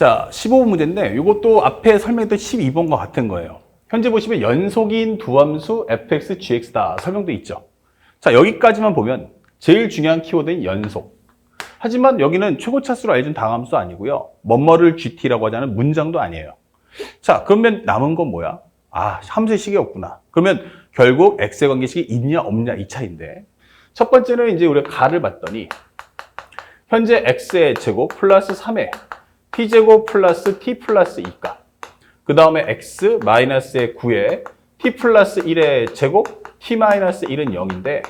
자, 15번 문제인데 이것도 앞에 설명했던 12번과 같은 거예요. 현재 보시면 연속인 두함수 fx, gx다 설명도 있죠. 자, 여기까지만 보면 제일 중요한 키워드는 연속. 하지만 여기는 최고차수로 알려준 당함수 아니고요. 뭐뭐를 gt라고 하자는 문장도 아니에요. 자, 그러면 남은 건 뭐야? 아, 함수의 식이 없구나. 그러면 결국 x의 관계식이 있냐 없냐 이 차인데 첫 번째는 이제 우리가 가를 봤더니 현재 x의 제곱 플러스 3의 t제곱 플러스 t 플러스 2가 그 다음에 x 마이너스의 9에 t 플러스 1의 제곱 t 마이너스 1은 0인데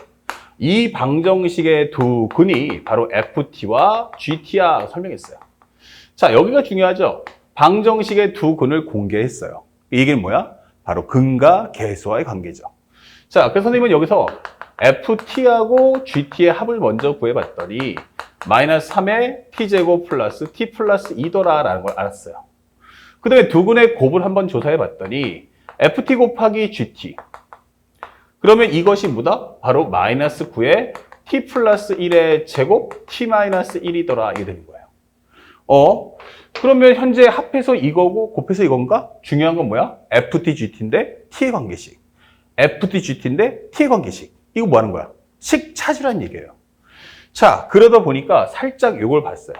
이 방정식의 두 근이 바로 ft와 gt야 설명했어요. 자 여기가 중요하죠. 방정식의 두 근을 공개했어요. 이 얘기는 뭐야? 바로 근과 계수와의 관계죠. 자, 그래서 선생님은 여기서 ft하고 gt의 합을 먼저 구해봤더니 마이너스 3의 t제곱 플러스 t 플러스 2더라라는 걸 알았어요. 그 다음에 두 근의 곱을 한번 조사해 봤더니 ft 곱하기 gt 그러면 이것이 뭐다? 바로 마이너스 9의 t 플러스 1의 제곱 t 마이너스 1이더라 이게 되는 거예요. 어? 그러면 현재 합해서 이거고 곱해서 이건가? 중요한 건 뭐야? ft gt인데 t의 관계식. ft gt인데 t의 관계식. 이거 뭐 하는 거야? 식 찾으라는 얘기예요. 자, 그러다 보니까 살짝 이걸 봤어요.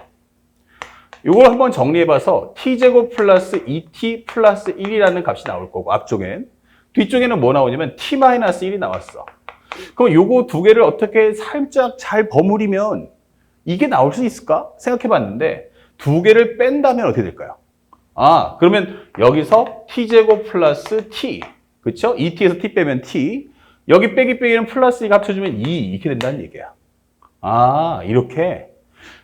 이걸 한번 정리해봐서 t제곱 플러스 2t 플러스 1이라는 값이 나올 거고 앞쪽엔 뒤쪽에는 뭐 나오냐면 t-1이 나왔어. 그럼 요거 두 개를 어떻게 살짝 잘 버무리면 이게 나올 수 있을까? 생각해 봤는데 두 개를 뺀다면 어떻게 될까요? 아, 그러면 여기서 t제곱 플러스 t. 그쵸? 2t에서 t 빼면 t. 여기 빼기 빼기는 플러스 2가 합쳐주면 2 이렇게 된다는 얘기야. 아, 이렇게.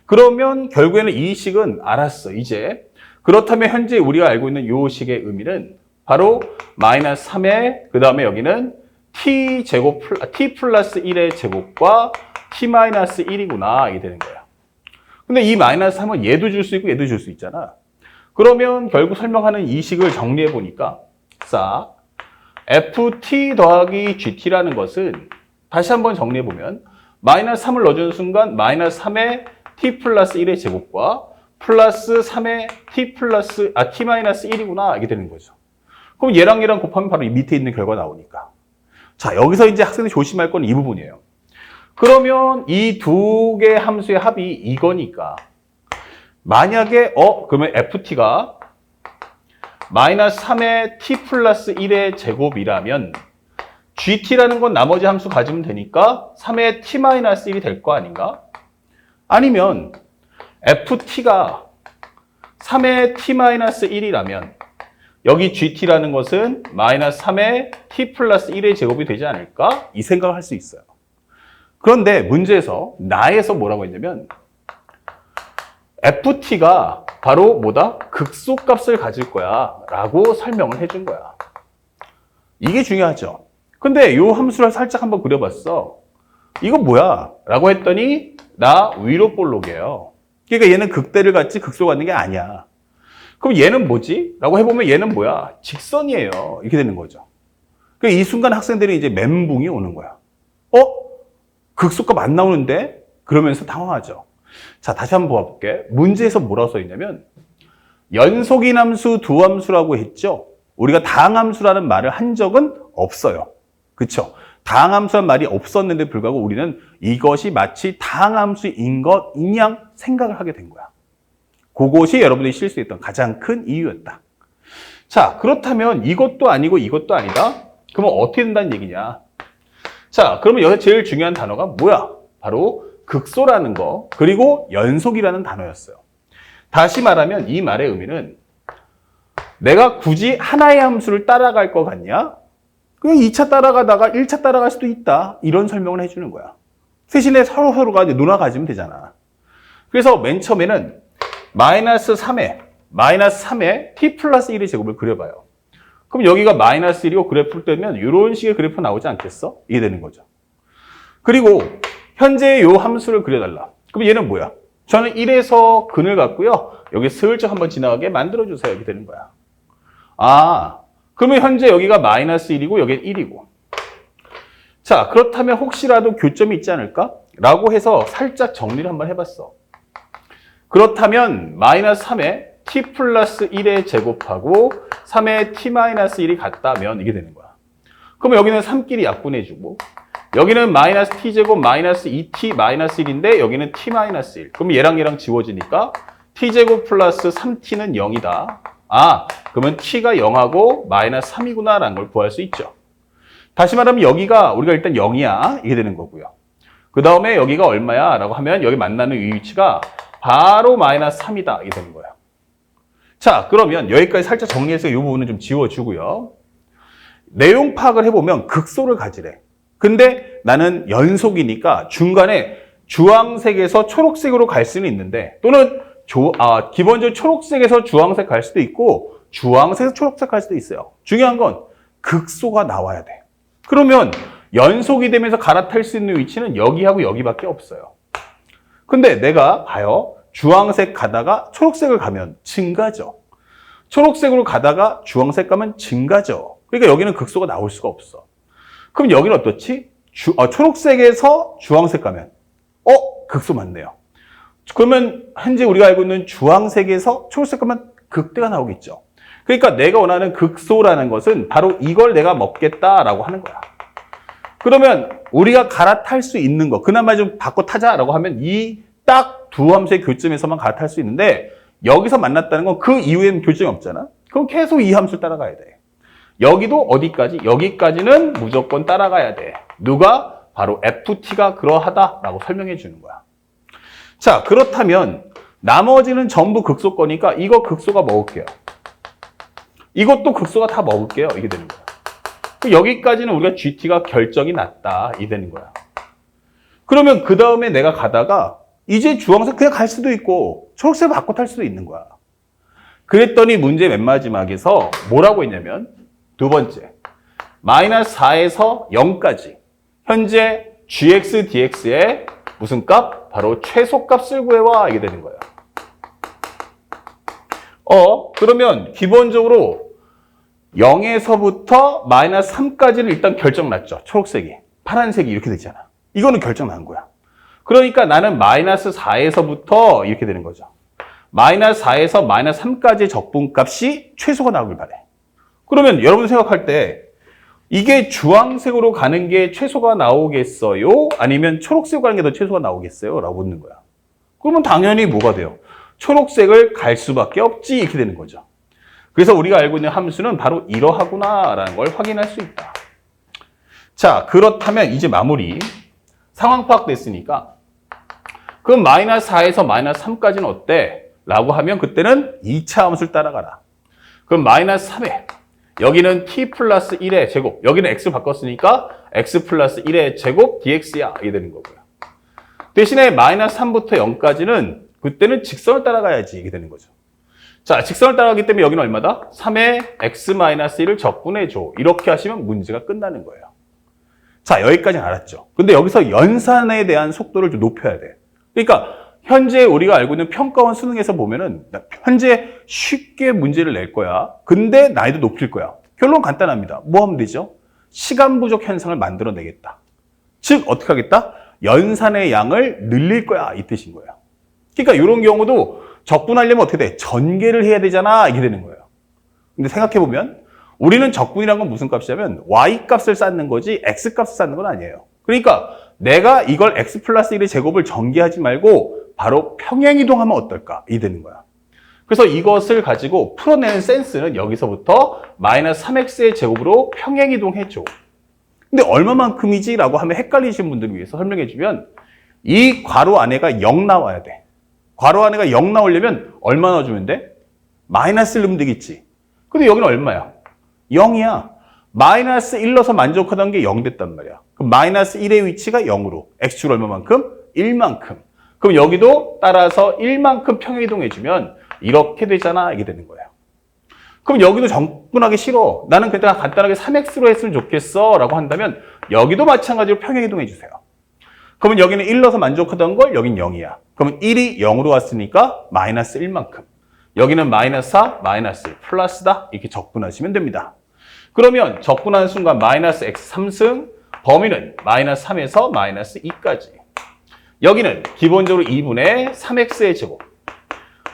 그러면 결국에는 이 식은 알았어, 이제. 그렇다면 현재 우리가 알고 있는 요 식의 의미는 바로 마이너스 3의 그 다음에 여기는 t 제곱 플 t 플러스 1의 제곱과 t 마이너스 1이구나 이게 되는 거야. 근데 이 마이너스 3은 얘도 줄 수 있고 얘도 줄 수 있잖아. 그러면 결국 설명하는 이 식을 정리해 보니까 싹 ft 더하기 gt라는 것은 다시 한번 정리해 보면 마이너스 3을 넣어주는 순간 마이너스 3의 t 플러스 1의 제곱과 플러스 3의 t 플러스 아 t 마이너스 1이구나 이게 되는 거죠. 그럼 얘랑 얘랑 곱하면 바로 이 밑에 있는 결과 나오니까. 자, 여기서 이제 학생들이 조심할 건 이 부분이에요. 그러면 이 두개 함수의 합이 이거니까. 만약에, 어, 그러면 ft가 마이너스 3의 t 플러스 1의 제곱이라면 gt라는 건 나머지 함수 가지면 되니까 3의 t 마이너스 1이 될 거 아닌가? 아니면 ft가 3의 t 마이너스 1이라면 여기 gt라는 것은 마이너스 3의 t 플러스 1의 제곱이 되지 않을까? 이 생각을 할 수 있어요. 그런데 문제에서 나에서 뭐라고 했냐면 ft가 바로 뭐다? 극소값을 가질 거야 라고 설명을 해준 거야. 이게 중요하죠. 근데 이 함수를 살짝 한번 그려봤어. 이거 뭐야? 라고 했더니 나 위로 볼록이에요. 그러니까 얘는 극대를 갖지 극소 갖는 게 아니야. 그럼 얘는 뭐지? 라고 해보면 얘는 뭐야? 직선이에요. 이렇게 되는 거죠. 그러니까 이 순간 학생들이 이제 멘붕이 오는 거야. 어? 극소값 안 나오는데? 그러면서 당황하죠. 자, 다시 한번 봐볼게. 문제에서 뭐라고 써있냐면, 연속인 함수, 두 함수라고 했죠? 우리가 당함수라는 말을 한 적은 없어요. 그쵸? 당함수란 말이 없었는데 불구하고 우리는 이것이 마치 당함수인 것이냐 생각을 하게 된 거야. 그것이 여러분들이 실수했던 가장 큰 이유였다. 자, 그렇다면 이것도 아니고 이것도 아니다? 그러면 어떻게 된다는 얘기냐? 자, 그러면 여기서 제일 중요한 단어가 뭐야? 바로 극소라는 거, 그리고 연속이라는 단어였어요. 다시 말하면 이 말의 의미는 내가 굳이 하나의 함수를 따라갈 것 같냐? 그냥 2차 따라가다가 1차 따라갈 수도 있다. 이런 설명을 해주는 거야. 대신에 서로서로가 이제 논아 가지면 되잖아. 그래서 맨 처음에는 마이너스 3에, 마이너스 3에 t 플러스 1의 제곱을 그려봐요. 그럼 여기가 마이너스 1이고 그래프를 뜨면 이런 식의 그래프 나오지 않겠어? 이게 되는 거죠. 그리고 현재 요 함수를 그려달라. 그럼 얘는 뭐야? 저는 1에서 근을 갖고요. 여기 슬쩍 한번 지나가게 만들어주세요. 이렇게 되는 거야. 아, 그러면 현재 여기가 마이너스 1이고 여기는 1이고. 자, 그렇다면 혹시라도 교점이 있지 않을까? 라고 해서 살짝 정리를 한번 해봤어. 그렇다면 마이너스 3에 t 플러스 1의 제곱하고 3의 t 마이너스 1이 같다면 이게 되는 거야. 그러면 여기는 3끼리 약분해주고 여기는 마이너스 t제곱 마이너스 2t 마이너스 1인데 여기는 t 마이너스 1. 그럼 얘랑 얘랑 지워지니까 t제곱 플러스 3t는 0이다. 아, 그러면 t가 0하고 마이너스 3이구나 라는 걸 구할 수 있죠. 다시 말하면 여기가 우리가 일단 0이야. 이게 되는 거고요. 그 다음에 여기가 얼마야? 라고 하면 여기 만나는 이 위치가 바로 마이너스 3이다. 이게 되는 거예요. 자, 그러면 여기까지 살짝 정리해서 이 부분은 좀 지워주고요. 내용 파악을 해보면 극소를 가지래. 근데 나는 연속이니까 중간에 주황색에서 초록색으로 갈 수는 있는데 또는 조, 아, 기본적으로 초록색에서 주황색 갈 수도 있고 주황색에서 초록색 갈 수도 있어요. 중요한 건 극소가 나와야 돼. 그러면 연속이 되면서 갈아탈 수 있는 위치는 여기하고 여기밖에 없어요. 근데 내가 봐요. 주황색 가다가 초록색을 가면 증가죠. 초록색으로 가다가 주황색 가면 증가죠. 그러니까 여기는 극소가 나올 수가 없어. 그럼 여기는 어떻지? 주, 어, 초록색에서 주황색 가면 어? 극소 맞네요. 그러면 현재 우리가 알고 있는 주황색에서 초록색 가면 극대가 나오겠죠. 그러니까 내가 원하는 극소라는 것은 바로 이걸 내가 먹겠다라고 하는 거야. 그러면 우리가 갈아탈 수 있는 거, 그나마 좀 바꿔 타자라고 하면 이 딱 두 함수의 교점에서만 갈아탈 수 있는데 여기서 만났다는 건 그 이후에는 교점이 없잖아. 그럼 계속 이 함수를 따라가야 돼. 여기도 어디까지? 여기까지는 무조건 따라가야 돼. 누가? 바로 FT가 그러하다라고 설명해 주는 거야. 자, 그렇다면 나머지는 전부 극소 거니까 이거 극소가 먹을게요. 이것도 극소가 다 먹을게요. 이게 되는 거야. 그 여기까지는 우리가 GT가 결정이 났다. 이 되는 거야. 그러면 그 다음에 내가 가다가 이제 주황색 그냥 갈 수도 있고 초록색 바꿔 탈 수도 있는 거야. 그랬더니 문제 맨 마지막에서 뭐라고 했냐면 두 번째 마이너스 4에서 0까지 현재 gx dx의 무슨 값? 바로 최소값을 구해와 이게 되는 거예요. 어 그러면 기본적으로 0에서부터 마이너스 3까지는 일단 결정 났죠. 초록색이. 파란색이 이렇게 되잖아. 이거는 결정 난 거야. 그러니까 나는 마이너스 4에서부터 이렇게 되는 거죠. 마이너스 4에서 마이너스 3까지의 적분값이 최소가 나오길 바래. 그러면 여러분 생각할 때 이게 주황색으로 가는 게 최소가 나오겠어요? 아니면 초록색으로 가는 게 더 최소가 나오겠어요? 라고 묻는 거야. 그러면 당연히 뭐가 돼요? 초록색을 갈 수밖에 없지 이렇게 되는 거죠. 그래서 우리가 알고 있는 함수는 바로 이러하구나라는 걸 확인할 수 있다. 자, 그렇다면 이제 마무리. 상황 파악됐으니까 그럼 마이너스 4에서 마이너스 3까지는 어때? 라고 하면 그때는 2차 함수를 따라가라. 그럼 마이너스 3에 여기는 t 플러스 1의 제곱 여기는 x 바꿨으니까 x 플러스 1의 제곱 dx야 이게 되는 거고요. 대신에 마이너스 3부터 0까지는 그때는 직선을 따라가야지 이게 되는 거죠. 자, 직선을 따라가기 때문에 여기는 얼마다? 3의 x-1을 적분해줘. 이렇게 하시면 문제가 끝나는 거예요. 자, 여기까지는 알았죠. 근데 여기서 연산에 대한 속도를 좀 높여야 돼. 그러니까 현재 우리가 알고 있는 평가원 수능에서 보면은 현재 쉽게 문제를 낼 거야. 근데 난이도 높일 거야. 결론 간단합니다. 뭐 하면 되죠? 시간 부족 현상을 만들어내겠다. 즉 어떻게 하겠다? 연산의 양을 늘릴 거야 이 뜻인 거예요. 그러니까 이런 경우도 적분하려면 어떻게 돼? 전개를 해야 되잖아 이게 되는 거예요. 근데 생각해 보면 우리는 적분이란 건 무슨 값이냐면 y 값을 쌓는 거지 x 값을 쌓는 건 아니에요. 그러니까 내가 이걸 x 플러스 1의 제곱을 전개하지 말고 바로 평행 이동하면 어떨까? 이 되는 거야. 그래서 이것을 가지고 풀어내는 센스는 여기서부터 마이너스 3x의 제곱으로 평행 이동해줘. 근데 얼마만큼이지? 라고 하면 헷갈리신 분들을 위해서 설명해주면 이 괄호 안에가 0 나와야 돼. 괄호 안에가 0 나오려면 얼마 넣어주면 돼? 마이너스를 넣으면 되겠지. 근데 여기는 얼마야? 0이야. 마이너스 1 넣어서 만족하던 게 0 됐단 말이야. 그럼 마이너스 1의 위치가 0으로. x축 얼마만큼? 1만큼. 그럼 여기도 따라서 1만큼 평행이동해주면 이렇게 되잖아. 이게 되는 거예요. 그럼 여기도 정분하기 싫어. 나는 그냥 간단하게 3x로 했으면 좋겠어. 라고 한다면 여기도 마찬가지로 평행이동해주세요. 그러면 여기는 1 넣어서 만족하던 걸 여긴 0이야. 그러면 1이 0으로 왔으니까 마이너스 1만큼. 여기는 마이너스 4, 마이너스 1, 플러스다. 이렇게 적분하시면 됩니다. 그러면 적분하는 순간 마이너스 x 3승, 범위는 마이너스 3에서 마이너스 2까지. 여기는 기본적으로 2분의 3x의 제곱.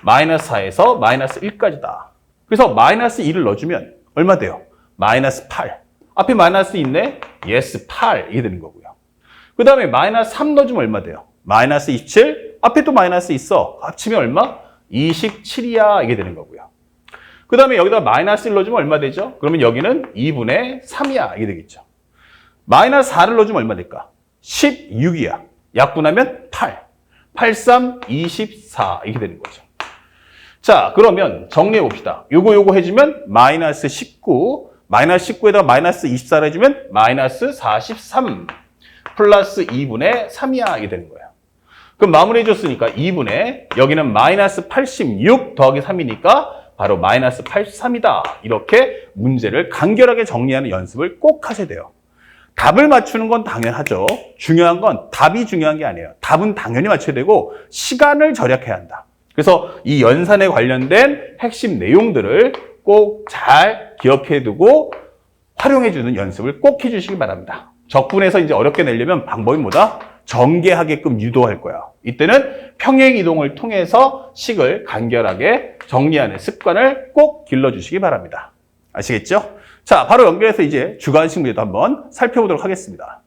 마이너스 4에서 마이너스 1까지다. 그래서 마이너스 2를 넣어주면 얼마 돼요? 마이너스 8. 앞에 마이너스 있네? yes, 8. 이게 되는 거고요. 그 다음에 마이너스 3 넣어주면 얼마 돼요? 마이너스 27. 앞에 또 마이너스 있어. 합치면 얼마? 27이야. 이게 되는 거고요. 그 다음에 여기다 마이너스 1 넣어주면 얼마 되죠? 그러면 여기는 2분의 3이야. 이게 되겠죠. 마이너스 4를 넣어주면 얼마 될까? 16이야. 약분하면 8. 8, 3, 24. 이렇게 되는 거죠. 자, 그러면 정리해 봅시다. 요거 요거 해주면 마이너스 19, 마이너스 19에다가 마이너스 24를 해주면 마이너스 43 플러스 2분의 3이야. 이게 되는 거예요. 그럼 마무리 해 줬으니까 2분의 여기는 마이너스 86 더하기 3이니까 바로 마이너스 83이다. 이렇게 문제를 간결하게 정리하는 연습을 꼭 하셔야 돼요. 답을 맞추는 건 당연하죠. 중요한 건 답이 중요한 게 아니에요. 답은 당연히 맞춰야 되고 시간을 절약해야 한다. 그래서 이 연산에 관련된 핵심 내용들을 꼭 잘 기억해 두고 활용해 주는 연습을 꼭 해 주시기 바랍니다. 적분에서 이제 어렵게 내려면 방법이 뭐다? 전개하게끔 유도할 거야. 이때는 평행 이동을 통해서 식을 간결하게 정리하는 습관을 꼭 길러 주시기 바랍니다. 아시겠죠? 자, 바로 연결해서 이제 주관식 문제도 한번 살펴보도록 하겠습니다.